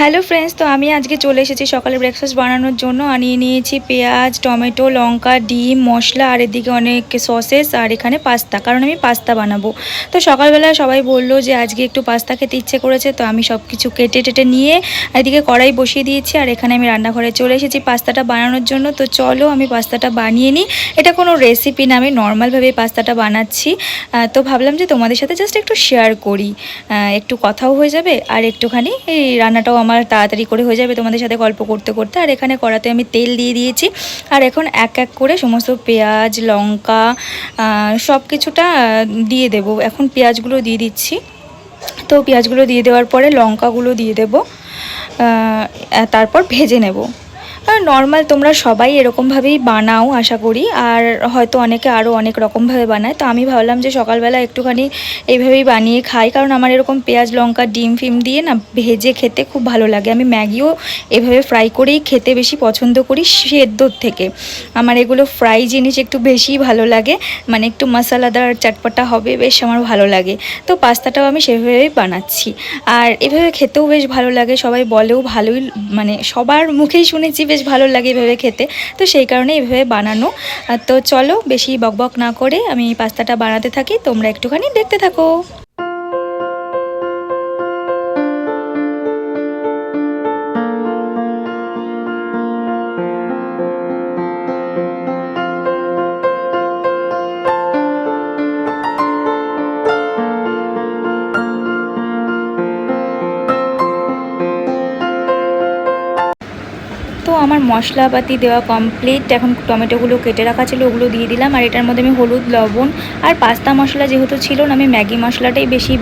Hello friends তো আমি আজকে চলে এসেছি সকালে ব্রেকফাস্ট বানানোর জন্য। আনিয়ে নিয়েছি পেঁয়াজ, টমেটো, লঙ্কা, ডিম, মশলা, আর এদিকে অনেক সসেস আর এখানে পাস্তা। কারণ আমি পাস্তা বানাবো। তো সকালবেলা সবাই বলল যে আজকে একটু পাস্তা খেতে ইচ্ছে করেছে, তো আমি সব কিছু কেটে টেটে নিয়ে এদিকে কড়াই বসিয়ে দিয়েছি, আর এখানে আমি রান্নাঘরে চলে এসেছি পাস্তাটা বানানোর জন্য। তো চলো আমি পাস্তাটা বানিয়ে নিই। এটা কোনো রেসিপি না, আমি নর্মালভাবে পাস্তাটা বানাচ্ছি। তো ভাবলাম যে তোমাদের সাথে জাস্ট একটু শেয়ার করি। একটু কথাও হয়ে যাবে, আর একটুখানি এই রান্নাটাও আমার তাড়াতাড়ি করে হয়ে যাবে তোমাদের সাথে গল্প করতে করতে। আর এখানে কড়াতে আমি তেল দিয়ে দিয়েছি। আর এখন এক এক করে সমস্ত পেঁয়াজ, লঙ্কা সব কিছুটা দিয়ে দেব। এখন পেঁয়াজগুলো দিয়ে দিচ্ছি। তো পেঁয়াজগুলো দিয়ে দেওয়ার পরে লঙ্কাগুলো দিয়ে দেব। তারপর ভেজে নেব। নর্মাল তোমরা সবাই এরকমভাবেই বানাও, আশা করি। আর হয়তো অনেকে আরও অনেক রকমভাবে বানায়। তো আমি ভাবলাম যে সকালবেলা একটুখানি এইভাবেই বানিয়ে খাই। কারণ আমার এরকম পেঁয়াজ, লঙ্কা, ডিম, ফিম দিয়ে না ভেজে খেতে খুব ভালো লাগে। আমি ম্যাগিও এভাবে ফ্রাই করেই খেতে বেশি পছন্দ করি সেদ্ধর থেকে। আমার এগুলো ফ্রাই জিনিস একটু বেশি ভালো লাগে। মানে একটু মশলাদার চটপটা হবে, বেশ আমার ভালো লাগে। তো পাস্তাটাও আমি সেভাবেই বানাচ্ছি। আর এভাবে খেতেও বেশ ভালো লাগে। সবাই বলেও ভালোই মানে সবার মুখেই শুনেছি বেশ ভালো লাগে এভাবে খেতে। তো সেই কারণে এভাবে বানানো। তো চলো বেশি বকবক না করে আমি পাস্তাটা বানাতে থাকি। তোমরা একটুখানি দেখতে থাকো। মশলাপাতি দেওয়া কমপ্লিট এখন টমেটোগুলো কেটে রাখা ছিল, ওগুলো দিয়ে দিলাম। আর এটার মধ্যে আমি হলুদ, লবণ আর পাস্তা মশলা যেহেতু ছিল না, আমি ম্যাগি মশলাটাই বেশি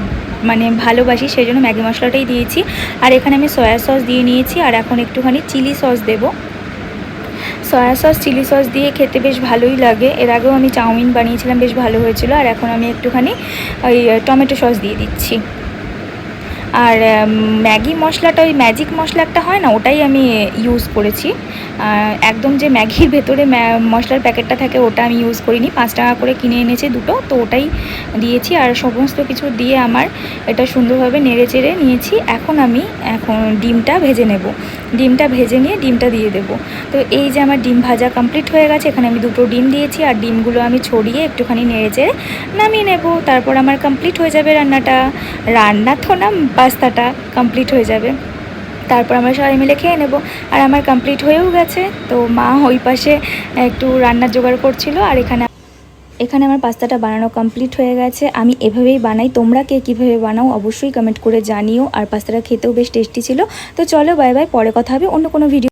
মানে ভালোবাসি সেই জন্য ম্যাগি মশলাটাই দিয়েছি। আর এখানে আমি সয়া সস দিয়ে নিয়েছি, আর এখন একটুখানি চিলি সস দেবো। সয়া সস, চিলি সস দিয়ে খেতে বেশ ভালোই লাগে। এর আগেও আমি চাউমিন বানিয়েছিলাম, বেশ ভালো হয়েছিল। আর এখন আমি একটুখানি ওই টমেটো সস দিয়ে দিচ্ছি। আর ম্যাগি মশলাটা, ওই ম্যাজিক মশলা একটা হয় না, ওটাই আমি ইউজ করেছি। একদম যে ম্যাগির ভেতরে মশলার প্যাকেটটা থাকে, ওটা আমি ইউজ করিনি। পাঁচ টাকা করে কিনে এনেছে দুটো, তো ওটাই দিয়েছি। আর সমস্ত কিছু দিয়ে আমার এটা সুন্দরভাবে নেড়ে চেড়ে নিয়েছি। এখন আমি, এখন ডিমটা ভেজে নেব। ডিমটা ভেজে নিয়ে ডিমটা দিয়ে দেবো। তো এই যে আমার ডিম ভাজা কমপ্লিট হয়ে গেছে, এখানে আমি দুটো ডিম দিয়েছি, আর ডিমগুলো আমি ছড়িয়ে একটুখানি নেড়ে চেড়ে নামিয়ে নেব। তারপর আমার কমপ্লিট হয়ে যাবে রান্নাটা। রান্না তো না পাস্তাটা কমপ্লিট হয়ে যাবে। তারপর আমরা সবাই মিলে খেয়ে নেব। আর আমার কমপ্লিট হয়েও গেছে। তো মা ওই পাশে একটু রান্নার জোগাড় করছিল। আর এখানে এখানে আমার পাস্তাটা বানানো কমপ্লিট হয়ে গেছে। আমি এভাবেই বানাই। তোমরা কে কীভাবে বানাও অবশ্যই কমেন্ট করে জানিও। আর পাস্তাটা খেতেও বেশ টেস্টি ছিল। তো চলো বাই বাই পরে কথা হবে অন্য কোনো ভিডিও